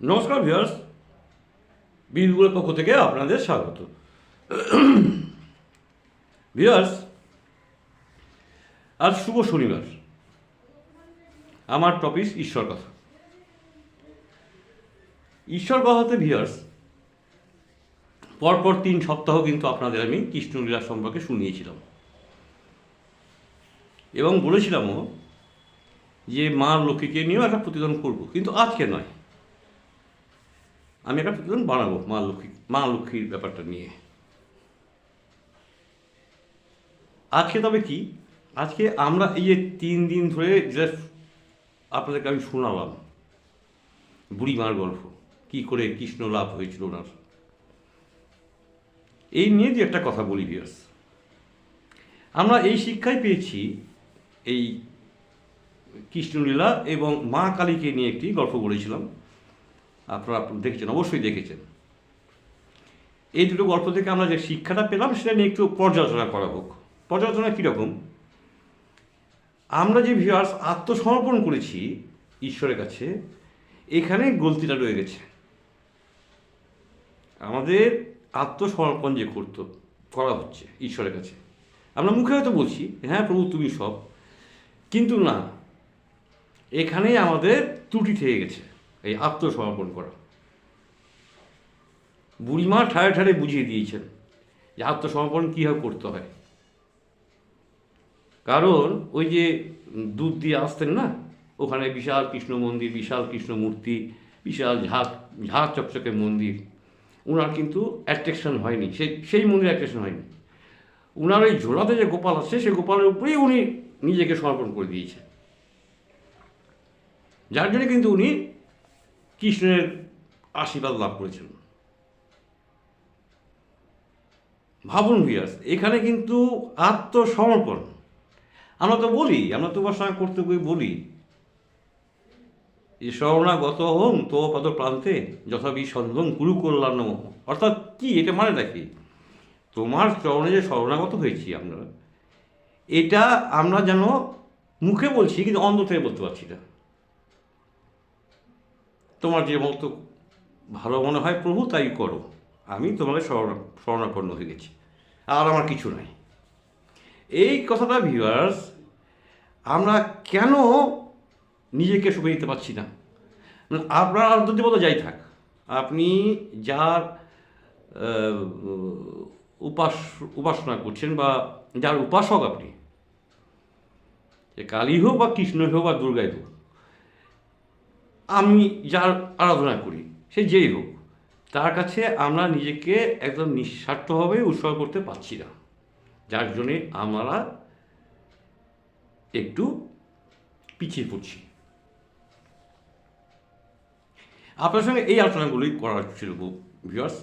নমস্কার ভিউয়ার্স। বীরগুলোর পক্ষ থেকে আপনাদের স্বাগত। ভিউয়ার্স, আজ শুভ শনিবার। আমার টপিক ঈশ্বর কথা। ঈশ্বর কথাতে ভিউয়ার্স, পরপর তিন সপ্তাহ কিন্তু আপনাদের আমি কৃষ্ণলীলা সম্পর্কে শুনিয়েছিলাম। এবং বলেছিলামও যে মা লক্ষ্মীকে নিয়েও একটা প্রতিবেদন করব, কিন্তু আজকে নয়। আমি একটা প্রতিবেদন বানাবো মা লক্ষ্মী, মা লক্ষ্মীর ব্যাপারটা নিয়ে। আজকে তবে কি? আজকে আমরা এই যে তিন দিন ধরে যেটা আপনাদেরকে আমি শোনালাম, বুড়িমার গল্প, কি করে কৃষ্ণ লাভ হয়েছিল ওনার। এই নিয়ে যে একটা কথা বলি বিয়াস আমরা এই শিক্ষাই পেয়েছি এই কৃষ্ণলীলা এবং মা কালীকে নিয়ে একটি গল্প বলেছিলাম। আপনারা দেখেছেন, অবশ্যই দেখেছেন। এই দুটো গল্প থেকে আমরা যে শিক্ষাটা পেলাম, সেটা নিয়ে একটু পর্যালোচনা করা হোক। পর্যালোচনা কীরকম? আমরা যে ভিউয়ার্স আত্মসমর্পণ করেছি ঈশ্বরের কাছে, এখানে গলতিটা রয়ে গেছে। আমাদের আত্মসমর্পণ যে করত, করা হচ্ছে ঈশ্বরের কাছে। আমরা মুখে হয়তো বলছি হ্যাঁ প্রভু তুমি সব, কিন্তু না, এখানেই আমাদের ত্রুটি থেকে গেছে। এই আত্মসমর্পণ করা। বুড়িমা ঠায় ঠাড়ে বুঝিয়ে দিয়েছেন যে আত্মসমর্পণ কীভাবে করতে হয়। কারণ ওই যে দুধ দিয়ে আসতেন না, ওখানে বিশাল কৃষ্ণ মন্দির, বিশাল কৃষ্ণ মূর্তি, বিশাল ঝাঁক ঝাঁক চকচকে মন্দির ওনার কিন্তু অ্যাট্রাকশন হয়নি, সেই সেই মন্দির অ্যাট্রাকশন হয়নি। ওনার ওই ঝোলাতে যে গোপাল আছে সেই গোপালের উপরেই উনি নিজেকে সমর্পণ করে দিয়েছেন। যার জন্য কিন্তু উনি কৃষ্ণের আশীর্বাদ লাভ করেছেন। ভাবুন ভিয়াস এখানে কিন্তু আত্মসমর্পণ। আমরা তো বলি, আমরা তো সঙ্গে করতে গিয়ে বলি যে শরণাগত হোম তো পদ প্রান্তে যথাবি সন্দম কুরু কল্যাণ অর্থাৎ কি, এটা মানে নাকি? তোমার চরণে যে শরণাগত হয়েছি আমরা, এটা আমরা যেন মুখে বলছি, কিন্তু অন্ধ থেকে বলতে পারছি না। তোমার যে মতো ভালো মনে হয় প্রভু, তাই করো। আমি তোমাকে শরণ শরণাপন্ন হয়ে গেছি। আর আমার কিছু নাই। এই কথাটা ভিউয়ার্স আমরা কেন নিজেকে সুখে দিতে পারছি না? আপনার আন্তর্জাতিক যাই থাক। আপনি যার উপাস, উপাসনা করছেন বা যার উপাসক আপনি কালী হোক বা কৃষ্ণ হোক বা দুর্গাই হোক আমি যার আরাধনা করি, সে যেই হোক, তার কাছে আমরা নিজেকে একদম নিঃস্বার্থভাবে উৎসর্গ করতে পারছি না। যার জন্যে আমরা একটু পিছিয়ে পড়ছি। আপনার সঙ্গে এই আলোচনাগুলোই করার ছিল ভিউয়ার্স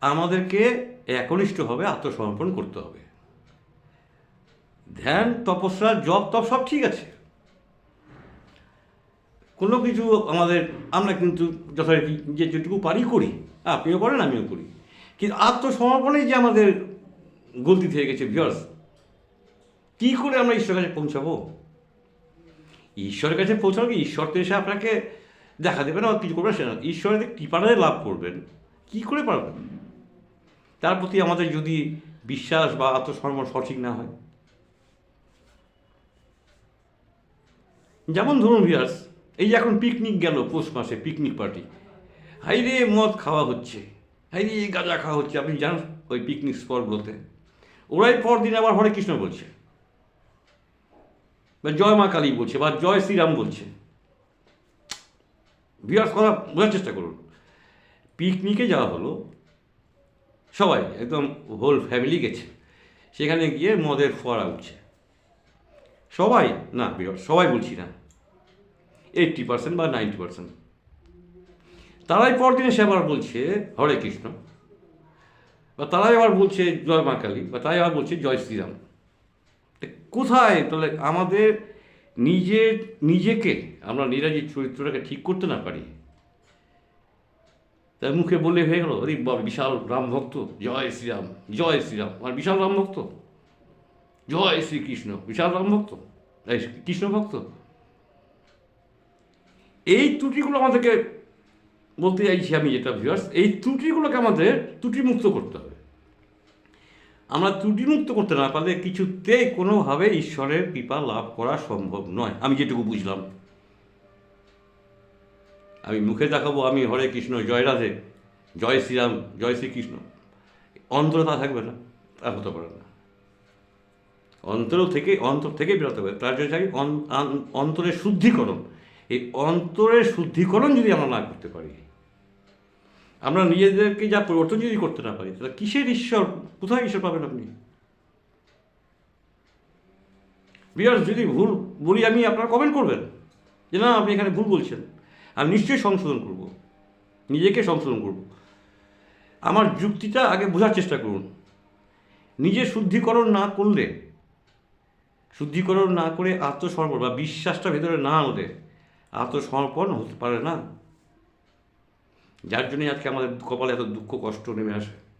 আমাদেরকে একনিষ্ঠভাবে আত্মসমর্পণ করতে হবে। ধ্যান, তপস্যা, জপ, তপ সব ঠিক আছে। কোনো কিছু আমাদের, আমরা কিন্তু যথারীতি যে যেটুকু পারি করি। আপনিও করেন, আমিও করি। কিন্তু আত্মসমর্পণেই যে আমাদের গলতি থেকে গেছে ভিউয়ার্স কী করে আমরা ঈশ্বরের কাছে পৌঁছাবো? ঈশ্বরের কাছে পৌঁছানো কি? ঈশ্বর তো এসে আপনাকে দেখা দেবে না কিছু করবে সেটা না। ঈশ্বরের কৃপাটা লাভ করবেন? কি করে পারবেন? তার প্রতি আমাদের যদি বিশ্বাস বা আত্মসমর্পণ সঠিক না হয়। যেমন ধরুন ভিয়ার্স এই এখন পিকনিক গেল, পৌষ মাসে পিকনিক পার্টি হাই রে মদ খাওয়া হচ্ছে হাই রে গাঁজা খাওয়া হচ্ছে, আপনি জানেন ওই পিকনিক স্পটগুলোতে ওরাই পরদিন আবার হরে কৃষ্ণ বলছে। বা জয় মা কালী বলছে, বা জয় শ্রীরাম বলছে। ভিয়ার্স কথা বোঝার চেষ্টা করুন। পিকনিকে যাওয়া হলো, সবাই, একদম হোল ফ্যামিলি গেছে। সেখানে গিয়ে মদের ফোয়ারা উঠছে। সবাই, না বিরাট সবাই বলছি না। এইট্টি পার্সেন্ট বা নাইনটি পার্সেন্ট তারাই পরদিনে সে আবার বলছে, হরে কৃষ্ণ। বা তারাই আবার বলছে, জয় মা কালী। বা তাই আবার বলছে, জয় শ্রীরাম। কোথায়? তাহলে আমাদের নিজের, নিজেকে আমরা নিজেরা যে চরিত্রটাকে ঠিক করতে না পারি। তাই মুখে বলে হয়ে গেল, আরে বাবা, বিশাল রাম ভক্ত। জয় শ্রীরাম জয় শ্রীরাম। আর বিশাল রাম ভক্ত? জয় শ্রীকৃষ্ণ। বিশাল রাম ভক্ত? কৃষ্ণ ভক্ত? এই ত্রুটিগুলো আমাদেরকে বলতে চাইছি আমি যেটা ভিউয়ার্স এই ত্রুটিগুলোকে আমাদের ত্রুটিমুক্ত করতে হবে। আমরা ত্রুটিমুক্ত করতে না পারলে কিছুতেই কোনোভাবে ঈশ্বরের কৃপা লাভ করা সম্ভব নয়। আমি যেটুকু বুঝলাম। আমি মুখে দেখাবো, আমি হরে কৃষ্ণ, জয় রাধে, জয় শ্রীরাম, জয় শ্রীকৃষ্ণ। অন্তরে তা থাকবে না, তা হতে পারে না। অন্তর থেকে অন্তর থেকে বেরোতে হবে। তার জন্য অন্তরের শুদ্ধিকরণ। এই অন্তরের শুদ্ধিকরণ যদি আমরা না করতে পারি, আমরা নিজেদেরকে যা পরিবর্তন যদি করতে না পারি, তাহলে কিসের ঈশ্বর, কোথায় ঈশ্বর পাবেন আপনি? বিয়ার যদি ভুল বলি আমি, আপনারা কমেন্ট করবেন যে না, আপনি এখানে ভুল বলছেন। আমি নিশ্চয়ই সংশোধন করব। নিজেকে সংশোধন করব। আমার যুক্তিটা আগে বোঝার চেষ্টা করুন। নিজে শুদ্ধিকরণ না করলে, শুদ্ধিকরণ না করে আত্মসমর্পণ বা বিশ্বাসটা ভেতরে না হলে আত্মসমর্পণ হতে পারে না। যার জন্যই আজকে আমাদের কপালে এত দুঃখ, কষ্ট নেমে আসে।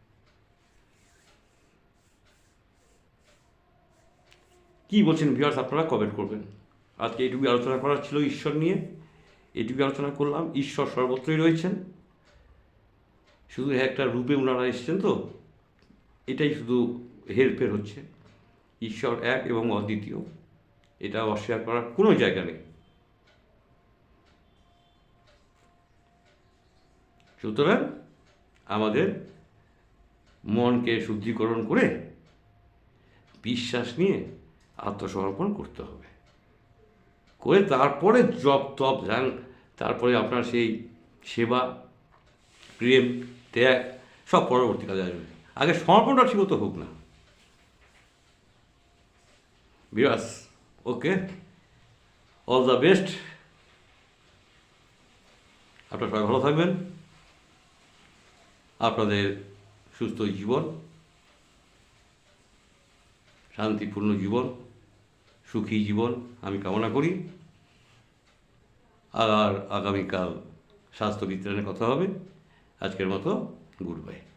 কি বলছেন ভিউয়ার্স আপনারা কমেন্ট করবেন। আজকে এইটুকু আলোচনা করার ছিল ঈশ্বর নিয়ে। এইটুকু আলোচনা করলাম। ঈশ্বর সর্বত্রই রয়েছেন। শুধু একটা রূপে ওনারা এসেছেন তো। এটাই শুধু হেরফের হচ্ছে। ঈশ্বর এক এবং অদ্বিতীয়। এটা অস্বীকার করার কোনো জায়গা নেই। সুতরাং আমাদের মনকে শুদ্ধিকরণ করে বিশ্বাস নিয়ে আত্মসমর্পণ করতে হবে। করে তারপরে জপ তপ ধ্যান তারপরে আপনার সেই সেবা, প্রেম, ত্যাগ, সব পরবর্তীকালে আসবে। আগে সমর্পণটা ঠিক মতো হোক না। বিরাস, ওকে। All the best. আপনারা সবাই ভালো থাকবেন। আপনাদের সুস্থ জীবন, শান্তিপূর্ণ জীবন, সুখী জীবন আমি কামনা করি। আর আগামীকাল স্বাস্থ্য বিতরণের কথা হবে। আজকের মতো, গুড বাই।